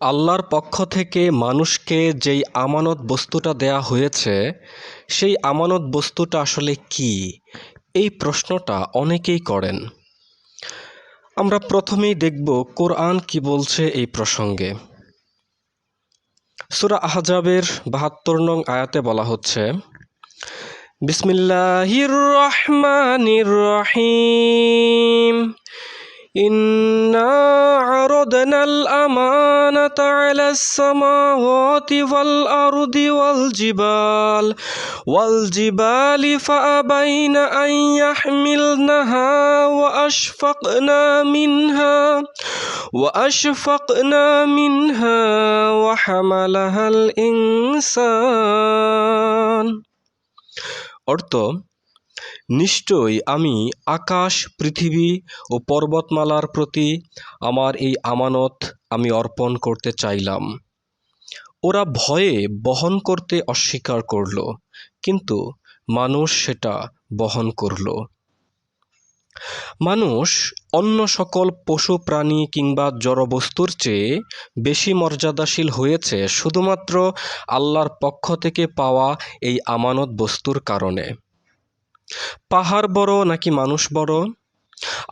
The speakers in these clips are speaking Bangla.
আল্লাহর পক্ষ থেকে মানুষকে যেই আমানত বস্তুটা দেয়া হয়েছে, সেই আমানত বস্তুটা আসলে কি? এই প্রশ্নটা অনেকেই করেন। আমরা প্রথমেই দেখব কোরআন কি বলছে এই প্রসঙ্গে। সুরা আহজাবের বাহাত্তর নং আয়াতে বলা হচ্ছে, বিসমিল্লাহির রহমানির রহিম। ইন্না الأمانة على السماوات والأرض والجبال والجبال فأبين أن يحملنها وأشفقنا منها وأشفقنا منها وحملها الإنسان অর্থ নিশ্চয়ই আমি আকাশ, পৃথিবী ও পর্বতমালার প্রতি আমার এই আমানত আমি অর্পণ করতে চাইলাম। ওরা ভয়ে বহন করতে অস্বীকার করল, কিন্তু মানুষ সেটা বহন করল। মানুষ অন্য সকল পশু, প্রাণী কিংবা জড়বস্তুর চেয়ে বেশি মর্যাদাশীল হয়েছে শুধুমাত্র আল্লাহর পক্ষ থেকে পাওয়া এই আমানত বস্তুর কারণে। পাহাড় বড় নাকি মানুষ বড়?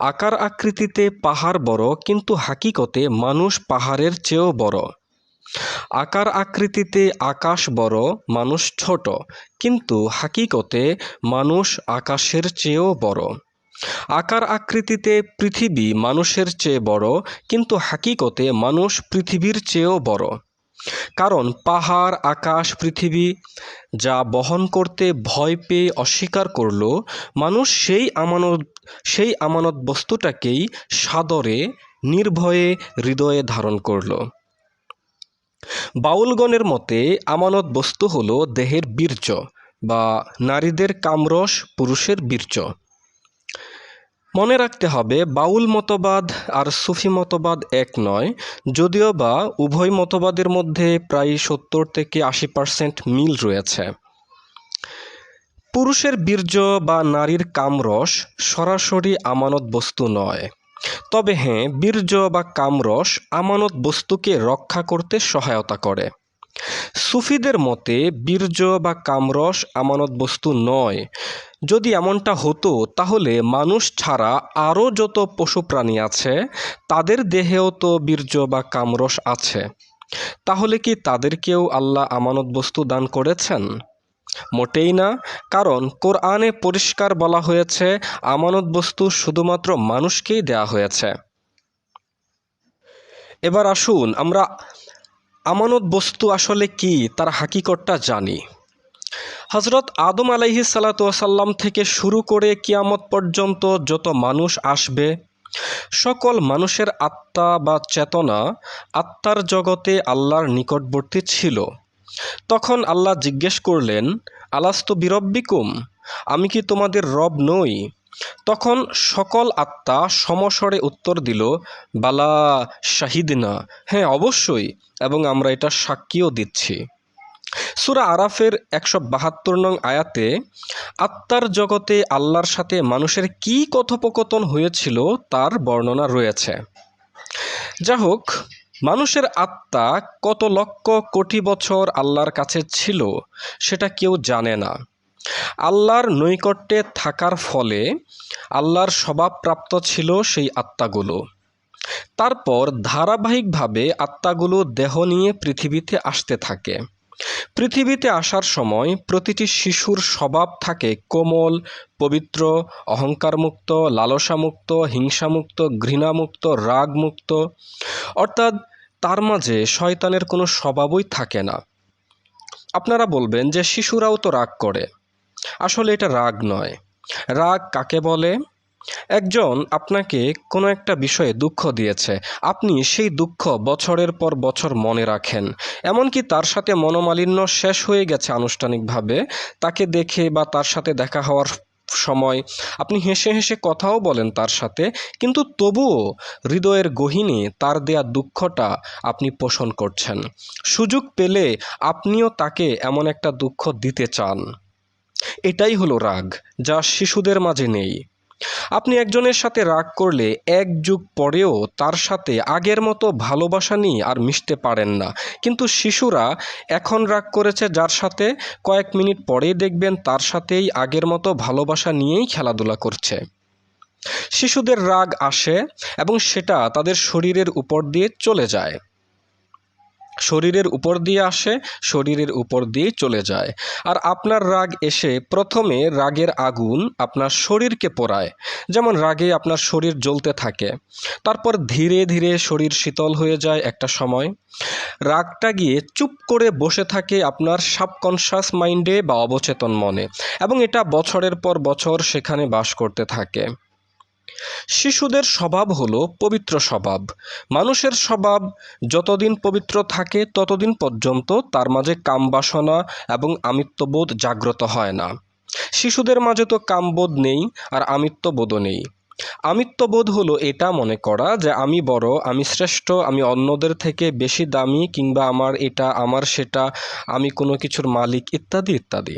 আকার আকৃতিতে পাহাড় বড়, কিন্তু হাকিকতে মানুষ পাহাড়ের চেয়েও বড়। আকার আকৃতিতে আকাশ বড়, মানুষ ছোট, কিন্তু হাকিকতে মানুষ আকাশের চেয়েও বড়। আকার আকৃতিতে পৃথিবী মানুষের চেয়ে বড়, কিন্তু হাকিকতে মানুষ পৃথিবীর চেয়েও বড়। কারণ পাহাড়, আকাশ, পৃথিবী যা বহন করতে ভয় পেয়ে অস্বীকার করল, মানুষ সেই আমানত সেই আমানত বস্তুটাকেই সাদরে, নির্ভয়ে, হৃদয়ে ধারণ করল। বাউলগণের মতে আমানত বস্তু হলো দেহের বীর্য বা নারীদের কামরস পুরুষের বীর্য। মনে রাখতে হবে, বাউল মতবাদ আর সুফি মতবাদ এক নয়, যদিও বা উভয় মতবাদের মধ্যে প্রায় সত্তর থেকে আশি পার্সেন্ট মিল রয়েছে। পুরুষের বীর্য বা নারীর কামরস সরাসরি আমানত বস্তু নয়। তবে হ্যাঁ বীর্য বা কামরস আমানত বস্তুকে রক্ষা করতে সহায়তা করে। সুফিদের মতে, বীর্য বা কামরস আমানত বস্তু নয় যদি এমনটা হতো, তাহলে মানুষ ছাড়া আরও যত পশু প্রাণী আছে, তাদের দেহেও তো বীর্য বা কামরস আছে। তাহলে কি তাদেরকেও আল্লাহ আমানত বস্তু দান করেছেন? মোটেই না, কারণ কোরআনে পরিষ্কার বলা হয়েছে আমানত বস্তু শুধুমাত্র মানুষকেই দেয়া হয়েছে। এবার আসুন আমরা আমানত বস্তু আসলে কি, তার হাকিকতটা জানি। হজরত আদম আলাইহি সাল্লাম থেকে শুরু করে কিয়ামত পর্যন্ত যত মানুষ আসবে, সকল মানুষের আত্মা বা চেতনা আত্মার জগতে আল্লাহর নিকটবর্তী ছিল। তখন আল্লাহ জিজ্ঞেস করলেন, আলাস্ত বিরব্বিকুম? আমি কি তোমাদের রব নই? তখন সকল আত্মা সমস্বরে উত্তর দিল, বালা শাহিদ না হ্যাঁ অবশ্যই, এবং আমরা এটা সাক্ষীও দিচ্ছি। সুরা আরাফের একশো বাহাত্তর নং আয়াতে, আত্মার জগতে আল্লাহর সাথে মানুষের কি কথোপকথন হয়েছিল তার বর্ণনা রয়েছে। যা হোক মানুষের আত্মা কত লক্ষ কোটি বছর আল্লাহর কাছে ছিল সেটা কেউ জানে না। আল্লাহর নৈকট্যে থাকার ফলে আল্লাহর স্বভাবপ্রাপ্ত ছিল সেই আত্মাগুলো। তারপর ধারাবাহিকভাবে আত্মাগুলো দেহ নিয়ে পৃথিবীতে আসতে থাকে। পৃথিবীতে আসার সময় প্রতিটি শিশুর স্বভাব থাকে কোমল, পবিত্র, অহংকারমুক্ত, লালসামুক্ত, হিংসামুক্ত, ঘৃণামুক্ত, রাগমুক্ত। অর্থাৎ তার মাঝে শয়তানের কোনো স্বভাবই থাকে না। আপনারা বলবেন যে শিশুরাও তো রাগ করে। আসলে এটা রাগ নয়। রাগ কাকে বলে? একজন আপনাকে কোনো একটা বিষয়ে দুঃখ দিয়েছে। আপনি সেই দুঃখ বছরের পর বছর মনে রাখেন। এমনকি তার সাথে মনোমালিন্য শেষ হয়ে গেছে আনুষ্ঠানিকভাবে। তাকে দেখে বা তার সাথে দেখা হওয়ার সময় আপনি হেসে হেসে কথাও বলেন তার সাথে, কিন্তু তবুও হৃদয়ের গহিনী তার দেয়া দুঃখটা আপনি পোষণ করছেন। সুযোগ পেলে আপনিও তাকে এমন একটা দুঃখ দিতে চান। এটাই হলো রাগ, যা শিশুদের মাঝে নেই। আপনি একজনের সাথে রাগ করলে এক যুগ পরেও তার সাথে আগের মতো ভালোবাসা নিয়ে আর মিশতে পারেন না। কিন্তু শিশুরা এখন রাগ করেছে যার সাথে কয়েক মিনিট পরেই দেখবেন তার সাথেই আগের মতো ভালোবাসা নিয়েই খেলাধুলা করছে। শিশুদের রাগ আসে এবং সেটা তাদের শরীরের উপর দিয়ে চলে যায়। শরীরের উপর দিয়ে আসে, শরীরের উপর দিয়ে চলে যায়। আর আপনার রাগ এসে প্রথমে রাগের আগুন আপনার শরীরকে পোড়ায়। যেমন রাগে আপনার শরীর জ্বলতে থাকে। তারপর ধীরে ধীরে শরীর শীতল হয়ে যায় একটা সময়। রাগটা গিয়ে চুপ করে বসে থাকে আপনার সাবকনশাস মাইন্ডে বা অবচেতন মনে। এবং এটা বছরের পর বছর সেখানে বাস করতে থাকে। শিশুদের স্বভাব হলো পবিত্র স্বভাব। মানুষের স্বভাব যতদিন পবিত্র থাকে ততদিন পর্যন্ত তার মাঝে কামবাসনা এবং আমিত্ববোধ জাগ্রত হয় না। শিশুদের মাঝে তো কামবোধ নেই আর আমিত্ববোধও নেই। আমিত্ববোধ হলো এটা মনে করা যে আমি বড়, আমি শ্রেষ্ঠ, আমি অন্যদের থেকে বেশি দামি কিংবা আমার এটা, আমার সেটা, আমি কোনো কিছুর মালিক ইত্যাদি ইত্যাদি।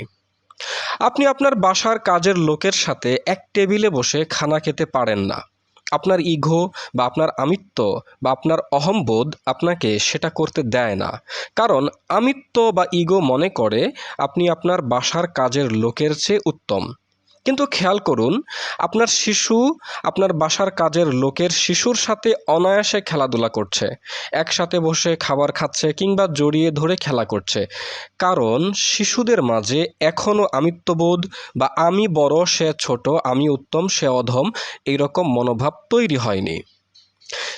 আপনি আপনার বাসার কাজের লোকের সাথে এক টেবিলে বসে খানা খেতে পারেন না। আপনার ইঘো বা আপনার আমিত্ব বা আপনার অহম্বোধ আপনাকে সেটা করতে দেয় না। কারণ আমিত্ব বা ইগো মনে করে আপনি আপনার বাসার কাজের লোকের চেয়ে উত্তম। কিন্তু খেয়াল করুন, আপনার শিশু আপনার বাসার কাজের লোকের শিশুর সাথে অনায়াসে খেলাধুলা করছে। একসাথে বসে খাবার খাচ্ছে কিংবা জড়িয়ে ধরে খেলা করছে। কারণ শিশুদের মাঝে এখনও আমিত্ববোধ বা আমি বড়, সে ছোট, আমি উত্তম, সে অধম এইরকম মনোভাব তৈরি হয়নি।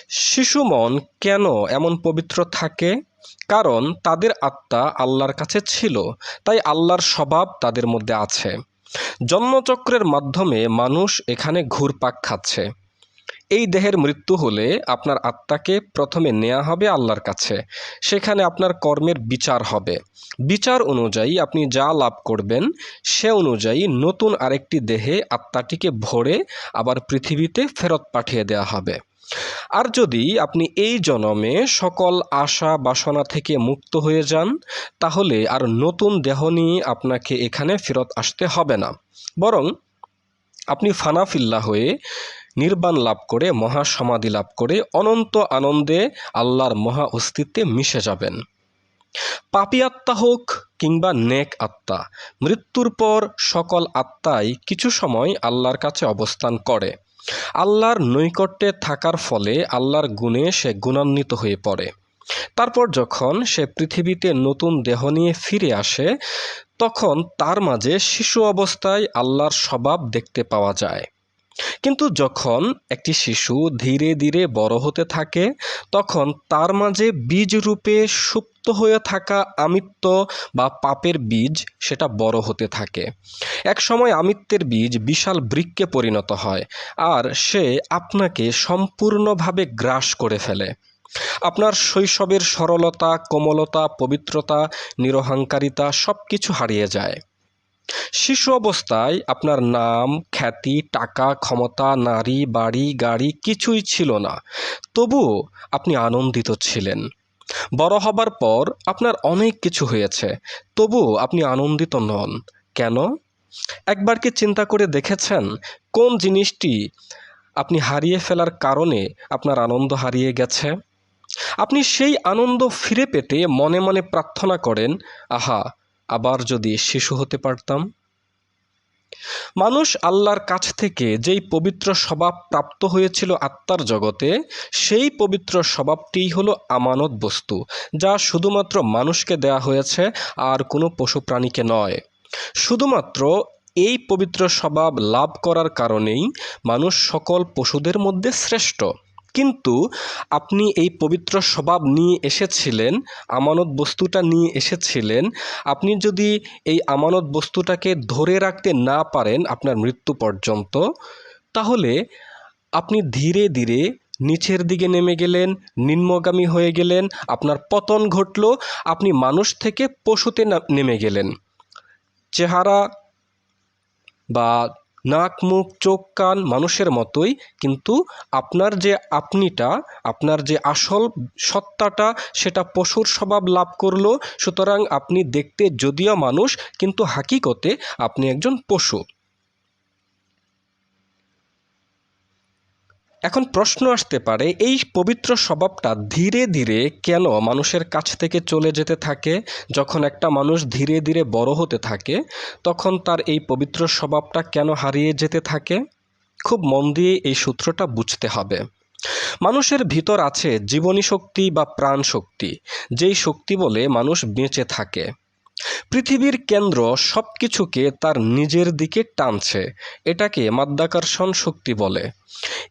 শিশু মন কেন এমন পবিত্র থাকে? কারণ তাদের আত্মা আল্লাহর কাছে ছিল, তাই আল্লাহর স্বভাব তাদের মধ্যে আছে। জন্মচক্রের মাধ্যমে মানুষ এখানে ঘুরপাক খাচ্ছে। এই দেহের মৃত্যু হলে আপনার আত্মাকে প্রথমে নেওয়া হবে আল্লাহর কাছে। সেখানে আপনার কর্মের বিচার হবে। বিচার অনুযায়ী আপনি যা লাভ করবেন, সে অনুযায়ী নতুন আরেকটি দেহে আত্মাটিকে ভরে আবার পৃথিবীতে ফেরত পাঠিয়ে দেওয়া হবে। আর যদি আপনি এই জনমে সকল আশা বাসনা থেকে মুক্ত হয়ে যান, তাহলে আর নতুন দেহ নিয়ে আপনাকে এখানে ফেরত আসতে হবে না। বরং আপনি ফানাফিল্লা হয়ে নির্বাণ লাভ করে মহা সমাধি লাভ করে অনন্ত আনন্দে আল্লাহর মহা অস্তিত্বে মিশে যাবেন। পাপি আত্মা হোক কিংবা নেক আত্মা, মৃত্যুর পর সকল আত্মাই কিছু সময় আল্লাহর কাছে অবস্থান করে। আল্লাহর নৈকট্যে থাকার ফলে আল্লাহর গুণে সে গুণান্বিত হয়ে পড়ে। তারপর যখন সে পৃথিবীতে নতুন দেহ নিয়ে ফিরে আসে, তখন তার মাঝে শিশু অবস্থায় আল্লাহর স্বভাব দেখতে পাওয়া যায়। কিন্তু যখন একটি শিশু ধীরে ধীরে বড় হতে থাকে, তখন তার মাঝে বীজ রূপে সুপ্ত হয়ে থাকা আমিত্ব বা পাপের বীজ সেটা বড় হতে থাকে। এক সময় আমিত্বের বীজ বিশাল বৃক্ষে পরিণত হয় আর সে আপনাকে সম্পূর্ণভাবে গ্রাস করে ফেলে। আপনার শৈশবের সরলতা, কোমলতা, পবিত্রতা, নিরহংকারিতা সব কিছু হারিয়ে যায়। শিশু অবস্থায় আপনার নাম, খ্যাতি, টাকা, ক্ষমতা, নারী, বাড়ি, গাড়ি কিছুই ছিল না। তবুও আপনি আনন্দিত ছিলেন। বড় হবার পর আপনার অনেক কিছু হয়েছে, তবুও আপনি আনন্দিত নন। কেন? একবার কি চিন্তা করে দেখেছেন কোন জিনিসটি আপনি হারিয়ে ফেলার কারণে আপনার আনন্দ হারিয়ে গেছে? আপনি সেই আনন্দ ফিরে পেতে মনে মনে প্রার্থনা করেন, আহা, আবার যদি শিশু হতে পারতাম মানুষ আল্লাহর কাছ থেকে যেই পবিত্র স্বভাব প্রাপ্ত হয়েছিল আত্মার জগতে, সেই পবিত্র স্বভাবটিই হলো আমানত বস্তু, যা শুধুমাত্র মানুষকে দেয়া হয়েছে আর কোনো পশু প্রাণীকে নয়। শুধুমাত্র এই পবিত্র স্বভাব লাভ করার কারণেই মানুষ সকল পশুদের মধ্যে শ্রেষ্ঠ। কিন্তু আপনি এই পবিত্র স্বভাব নিয়ে এসেছিলেন, আমানত বস্তুটা নিয়ে এসেছিলেন, আপনি যদি এই আমানত বস্তুটাকে ধরে রাখতে না পারেন আপনার মৃত্যু পর্যন্ত, তাহলে আপনি ধীরে ধীরে নিচের দিকে নেমে গেলেন, নিম্নগামী হয়ে গেলেন, আপনার পতন ঘটল, আপনি মানুষ থেকে পশুতে নেমে গেলেন। চেহারা বা নাক, মুখ, চোখ, কান মানুষের মতোই, কিন্তু আপনার যে আপনিটা, আপনার যে আসল সত্তাটা, সেটা পশুর স্বভাব লাভ করল, সুতরাং আপনি দেখতে যদিও মানুষ, কিন্তু হাকিকতে আপনি একজন পশু। এখন প্রশ্ন আসতে পারে, এই পবিত্র স্বভাবটা ধীরে ধীরে কেন মানুষের কাছ থেকে চলে যেতে থাকে? যখন একটা মানুষ ধীরে ধীরে বড় হতে থাকে, তখন তার এই পবিত্র স্বভাবটা কেন হারিয়ে যেতে থাকে? খুব মন দিয়ে এই সূত্রটা বুঝতে হবে। মানুষের ভিতর আছে জীবনী শক্তি বা প্রাণ শক্তি, যেই শক্তি বলে মানুষ বেঁচে থাকে। পৃথিবীর কেন্দ্র সব কিছুকে তার নিজের দিকে টানছে, এটাকে মাধ্যাকর্ষণ শক্তি বলে।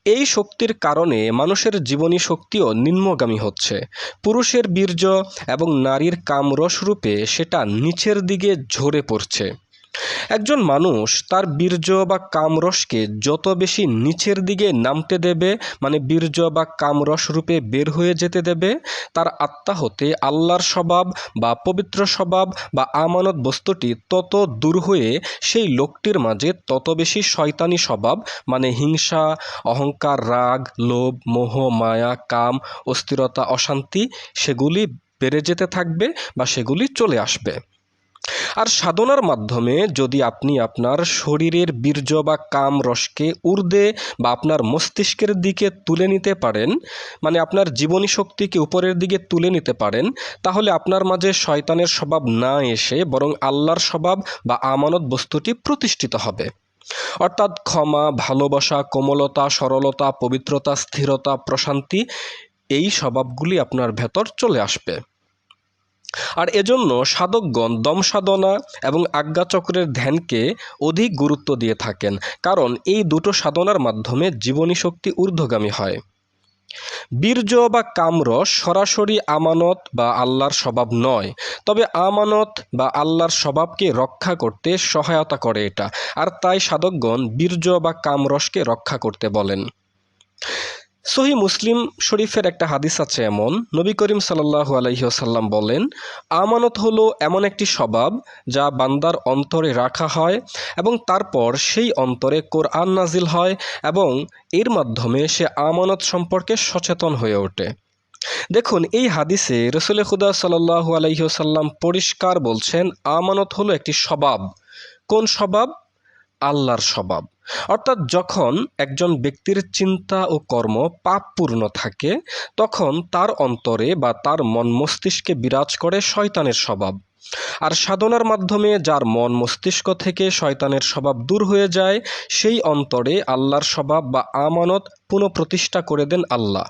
এই শক্তির কারণে মানুষের জীবনী শক্তিও নিম্নগামী হচ্ছে। পুরুষের বীর্য এবং নারীর কামরস রূপে সেটা নিচের দিকে ঝরে পড়ছে। একজন মানুষ তার বীর্য বা কামরসকে যত বেশি নিচের দিকে নামতে দেবে মানে বীর্য বা কামরস রূপে বের হয়ে যেতে দেবে, তার আত্মা হতে আল্লাহর স্বভাব বা পবিত্র স্বভাব বা আমানত বস্তুটি তত দূর হয়ে সেই লোকটির মাঝে তত বেশি শয়তানি স্বভাব মানে হিংসা, অহংকার, রাগ, লোভ, মোহ, মায়া, কাম, অস্থিরতা, অশান্তি, সেগুলি বেড়ে যেতে থাকবে বা সেগুলি চলে আসবে। আর সাধনার মাধ্যমে যদি আপনি আপনার শরীরের বীর্য বা কাম রসকে ঊর্ধ্বে বা আপনার মস্তিষ্কের দিকে তুলে নিতে পারেন মানে আপনার জীবনী শক্তিকে উপরের দিকে তুলে নিতে পারেন, তাহলে আপনার মাঝে শয়তানের স্বভাব না এসে বরং আল্লাহর স্বভাব বা আমানত বস্তুটি প্রতিষ্ঠিত হবে। অর্থাৎ ক্ষমা, ভালোবাসা, কোমলতা, সরলতা, পবিত্রতা, স্থিরতা, প্রশান্তি, এই স্বভাবগুলি আপনার ভেতর চলে আসবে। আর এজন্য সাধকগণ দম সাধনা এবং আজ্ঞাচক্রের ধ্যানকে অধিক গুরুত্ব দিয়ে থাকেন, কারণ এই দুটো সাধনার মাধ্যমে জীবনী শক্তি ঊর্ধ্বগামী হয়। বীর্য বা কামরস সরাসরি আমানত বা আল্লাহর স্বভাব নয়, তবে আমানত বা আল্লাহর স্বভাবকে রক্ষা করতে সহায়তা করে এটা, আর তাই সাধকগণ বীর্য বা কামরসকে রক্ষা করতে বলেন। সহি মুসলিম শরীফের একটা হাদিস আছে এমন। নবী করিম সাল্লাহু আলহিহসাল্লাম বলেন, আমানত হলো এমন একটি স্বভাব যা বান্দার অন্তরে রাখা হয় এবং তারপর সেই অন্তরে কোরআন নাজিল হয় এবং এর মাধ্যমে সে আমানত সম্পর্কে সচেতন হয়ে ওঠে। দেখুন, এই হাদিসে রসুল খুদা সাল্লাহু আলহিহসাল্লাম পরিষ্কার বলছেন, আমানত হলো একটি স্বভাব। কোন স্বভাব? আল্লাহর স্বভাব। অর্থাৎ যখন একজন ব্যক্তির চিন্তা ও কর্ম পাপপূর্ণ থাকে, তখন তার অন্তরে বা তার মন মস্তিষ্কে বিরাজ করে শয়তানের স্বভাব। আর সাধনার মাধ্যমে যার মন মস্তিষ্ক থেকে শয়তানের স্বভাব দূর হয়ে যায়, সেই অন্তরে আল্লাহর স্বভাব বা আমানত পুনঃপ্রতিষ্ঠা করে দেন আল্লাহ।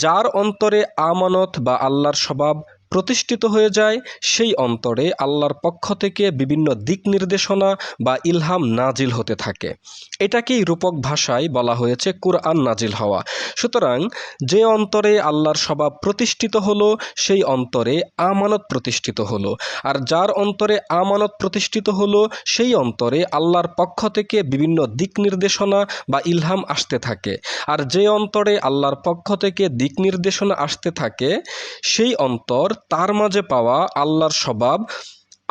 যার অন্তরে আমানত বা আল্লাহর স্বভাব প্রতিষ্ঠিত হয়ে যায়, সেই অন্তরে আল্লাহর পক্ষ থেকে বিভিন্ন দিক নির্দেশনা বা ইলহাম নাজিল হতে থাকে। এটাকেই রূপক ভাষায় বলা হয়েছে কুরআন নাজিল হওয়া। সুতরাং যে অন্তরে আল্লাহর স্বভাব প্রতিষ্ঠিত হলো, সেই অন্তরে আমানত প্রতিষ্ঠিত হলো। আর যার অন্তরে আমানত প্রতিষ্ঠিত হলো, সেই অন্তরে আল্লাহর পক্ষ থেকে বিভিন্ন দিক নির্দেশনা বা ইলহাম আসতে থাকে। আর যে অন্তরে আল্লাহর পক্ষ থেকে দিক নির্দেশনা আসতে থাকে, সেই অন্তর তার মাঝে পাওয়া আল্লাহর স্বভাব,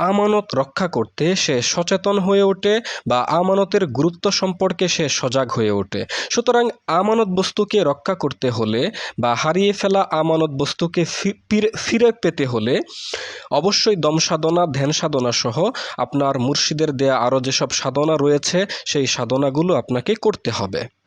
আমানত রক্ষা করতে সে সচেতন হয়ে ওঠে বা আমানতের গুরুত্ব সম্পর্কে সে সজাগ হয়ে ওঠে। সুতরাং আমানত বস্তুকে রক্ষা করতে হলে বা হারিয়ে ফেলা আমানত বস্তুকে ফিরে পেতে হলে অবশ্যই দম সাধনা, ধ্যান সাধনা সহ আপনার মুর্শিদের দেয়া আরও যেসব সাধনা রয়েছে, সেই সাধনাগুলো আপনাকে করতে হবে।